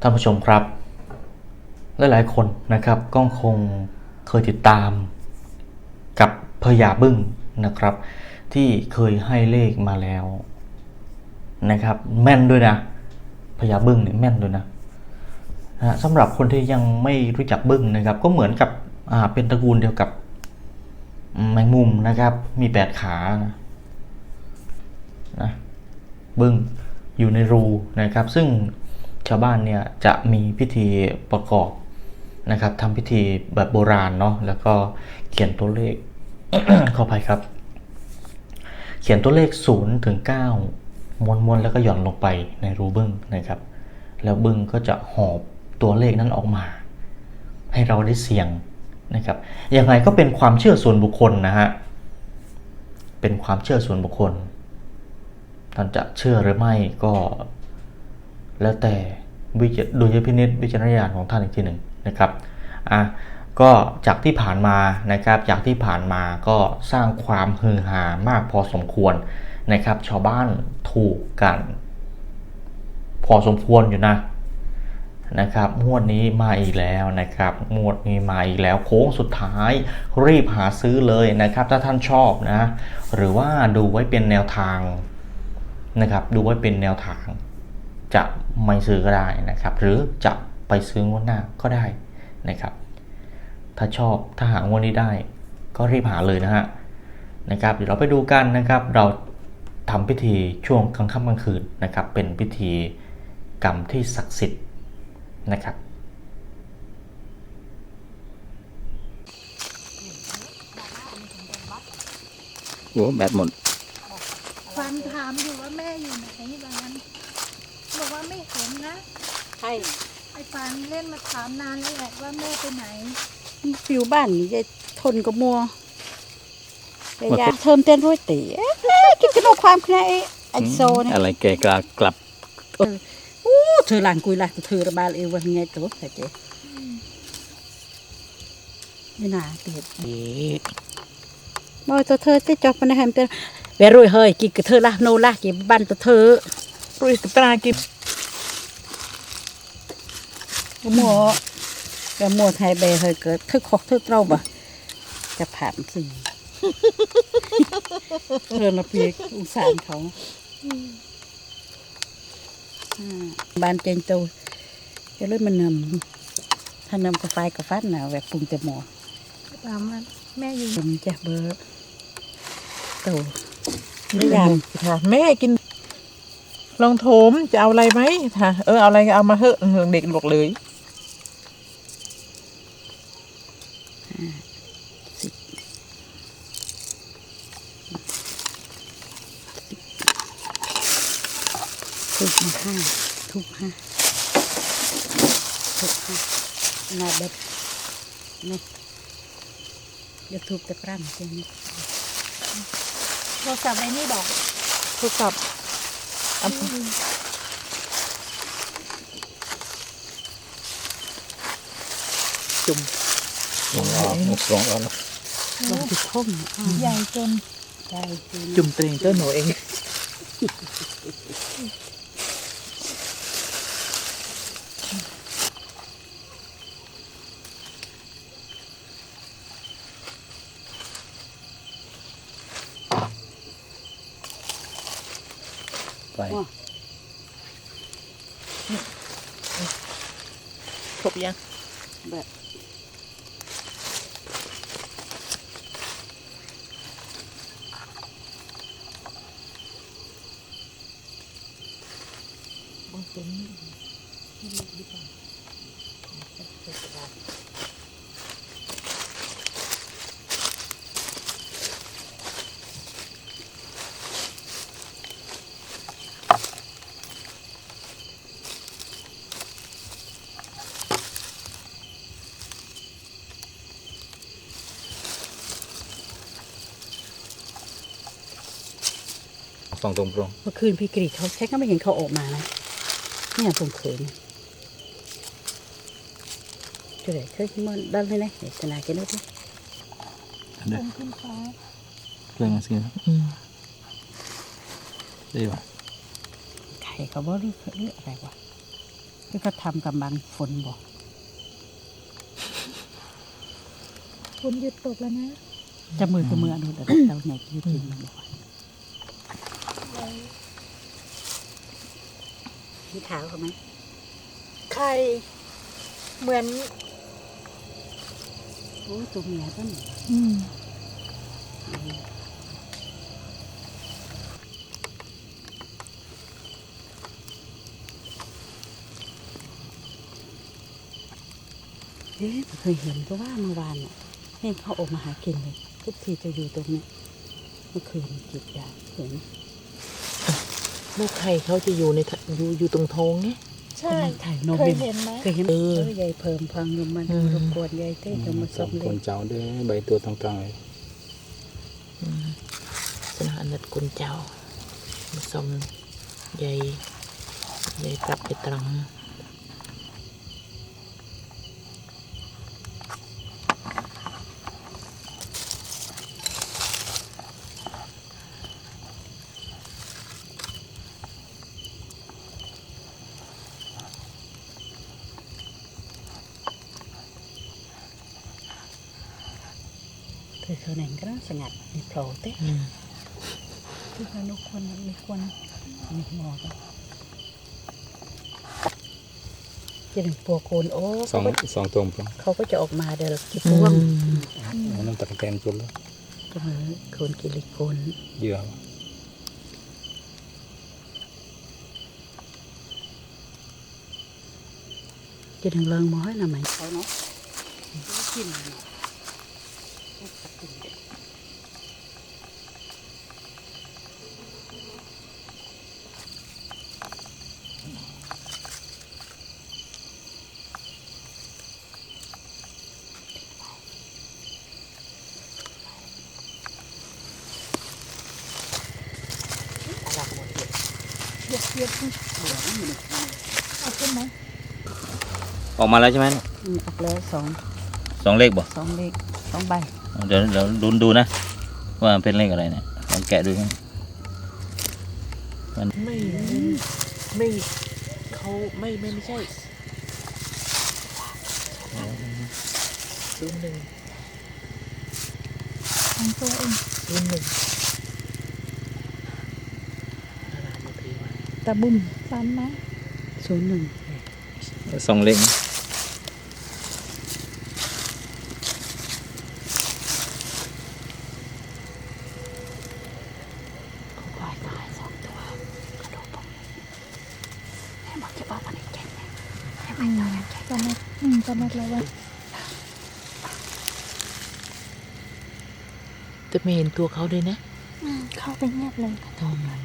ท่านผู้ชมครับ หลายๆคนนะครับก็คงเคยติดตามกับพญาบึ้งนะครับ ที่เคยให้เลขมาแล้วนะครับ แม่นด้วยนะพญาบึ้งเนี่ยแม่นด้วยนะนะสำหรับคนที่ยังไม่รู้จักบึ้งนะครับ ก็เหมือนกับเป็นตระกูลเดียวกับแมงมุมนะครับ มีแปดขานะนะบึ้งอยู่ในรูนะครับ ซึ่ง ชาวบ้านเนี่ยจะมีพิธีประกอบนะครับทำพิธีแบบโบราณเนาะแล้วก็เขียนตัวเลขเข้าไปครับ เขียนตัวเลข0ถึง9ม้วนๆแล้วก็หย่อนลงไปในรูบึ้งนะครับ แล้วบึ้งก็จะหอบตัวเลขนั้นออกมา ให้เราได้เสี่ยงนะครับยังไงก็เป็นความเชื่อส่วนบุคคลนะฮะเป็นความเชื่อส่วนบุคคลท่านจะเชื่อหรือไม่ก็ แล้วแต่วิจดุลยพินิจวิจารณญาณของท่านอีกทีหนึ่งนะครับอะก็จากที่ผ่านมานะครับจากที่ผ่านมาก็สร้างความฮือฮามากพอสมควรนะครับ ชาวบ้านถูกกัน พอสมควรอยู่นะนะครับงวดนี้มาอีกแล้วนะครับงวดนี้มาอีกแล้วโค้งสุดท้ายรีบหาซื้อเลยนะครับ ถ้าท่านชอบนะ หรือว่าดูไว้เป็นแนวทางนะครับ ดูไว้เป็นแนวทางจะ ไม่ซื้อก็ได้นะครับ หรือจะไปซื้องวดหน้าก็ได้นะครับ ถ้าชอบถ้าหางวดนี้ได้ก็รีบหาเลยนะฮะนะครับเดี๋ยวเราไปดูกันนะครับ เราทำพิธีช่วงกลางค่ำกลางคืนนะครับ เป็นพิธีกรรมที่ศักดิ์สิทธิ์นะครับโอ้แบตหมดฟันถามอยู่ว่าแม่อยู่ไหนบ้านบอกว่าไม่ เห็นนะ ใช่ไอ้ฟันเล่นมาถามนานแล้วแหละว่าแม่ไปไหน อยู่บ้านนี่ยายทนกับมัวแต่อยากเทิมเต้นร้อยตีเอ๊ะกินกระโดดความคณะไอ้ไอ้โซเนี่ยอะไรแกกลากลับอู้เธอหลังกุยหลักเธอระบาดเอววันไงตัวแต่เจ๊ไม่น่าเตียดบอกตัวเธอที่จอบมันให้มันเป็นเวรุยเฮ้ยกินกับเธอละโนละกินบ้านตัวเธอปรุยกับตรากิ นมัวแต่มัวไทยเบยเฮ้ยเกิดเธอขอกเธอเต้าบ่จะผ่านสิเธอละเพียกอุสารเขาอ่าบ้านเจนโตจะเลยมันนำถ้านำกาแฟกาแฟน่ะแบบปรุงแต่หมอถามว่าแม่อยู่ผมจะเบอร์โตไม่ยามค่ะ แม่กิน ลองโถมจะเอาอะไรไหมค่ะ เออเอาอะไรก็เอามาเถอะเด็กบอกเลย ทุกมาห้าทุกห้าทุกห้าหนาแบบนี่เดี๋ยวทุบตะกร้ามเจนี่โทรศัพท์ไอ้นี่บอกโทรศัพท์เอาจุ่ม ลงออกลงออกลงติดท่มอ่าใหญ่จนใจจริงจุ่มเตรงเจ้าหนูเองไปครบยังแบบ สองตรงตรงเมื่อคืนพี่กรีดเขาเช็คก็ไม่เห็นเขาออกมานะเนี่ยผมเขินจุดไหนเคยมันดันเลยนะเดี๋ยวจะนายกันด้วยดิเด้อคงขึ้นฟ้าเรื่องอะไรได้ปะไข่เขาบอกเรื่องเรื่องอะไรวะที่ก็ทำกำบังฝนบอกฝนหยุดตกแล้วนะจะมือจะมืออนุเดยวเราไหนยืดจริงมันบอก มีเท้าเขาไหมไข่เหมือน โอ้ตัวเมียต้นอืมเอ๊ะเคยเห็นก็ว่าเมื่อวานเนี่ยเห็นเขาออกมาหากินเลยทุกทีจะอยู่ตรงเนี้ยเมื่อคืนจิตยาเห็น ลูกไข่เขาจะอยู่ในทะอยู่อยู่ตรงท้องไงใช่ถ่ายนมเคยเห็นไหมเคยเห็นเอเอออยายเพิ่มพังยมมันอืมรบกวนยายเต้จะมาสส่องงเลคนยเจ้าเด้อใบตัวตรงๆเลยสนาอนัดกุนเจ้ามาสมใหญ่ใหญ่ปรับไปตรัง เธอเขาไหนก็น่าสงัดมีโผล่เต้อืมที่เขานุกคนมีคนมีหมอกันจะถึงปัวโกนโอ้สองสองตัวตรงเขาก็จะออกมาเดี๋ยวเราจะอืพ่วงมน้ำตะกแตนจุดแล้วก็เหมือนโคนกิริโคนเหยื่อจะถึงเริงหม้อยนะไหมเขาเนาะกิน เย็บเย็บเอาขึ้นไหมออกมาแล้วใช่ไหมอืมออกแล้วสองสองเลขบ่สองเลขสองใบ เดี๋ยวเดี๋ยวดูดูนะ ว่ามันเป็นเลขอะไรเนี่ยลองแกะดูกันไม่ไม่เขาไม่ไม่ไม่ใช่ศูนย์หนึ่งของตัวเองศูนย์หนึ่งอะไรมาทีวะตะบุ่มซ้ำไหมศูนย์หนึ่งสองเลขนะ เขาควายตายสองตัวกระโดดลงให้บอกจะบอกมันให้เก่งนะให้ อื มัน มตอนนั้นอืมตอนนั้นแล้วว่า แต่ไม่เห็นตัวเขาด้วยนะอืมเข้าไปเงียบเลยทองมัน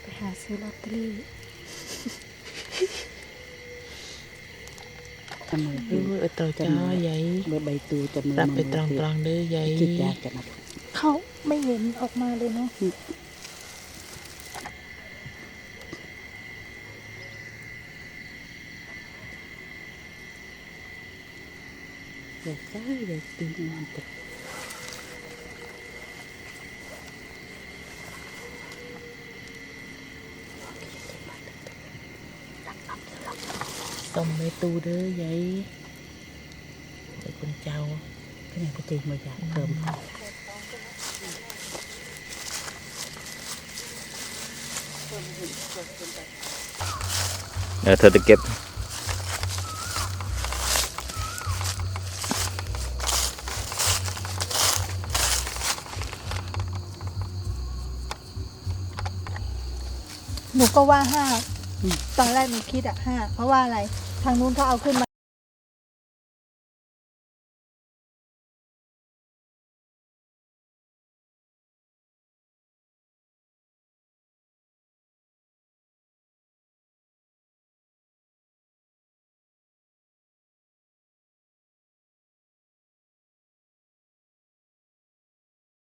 ไปหาซื้อลอตเตอรี่ จะมือเออเอาเตาจ้าใหญ่เมื่อใบตูจะมือปรับไปตรังตรังๆเด้อใหญ่คิดยากจะมาเขาไม่เห็นออกมาเลยเนาะเด็กได้เด็กตีมันตก ต้มในตู้เด้อใหญ่เด็กคนเจ้าก็ยังไปตีมาอยากเพิ่มเดี๋ยวเธอจะเก็บหนูก็ว่าห้า ตอนแรกหนูคิดอะห้า เพราะว่าอะไร ทางนู้นเขาเอาขึ้นมา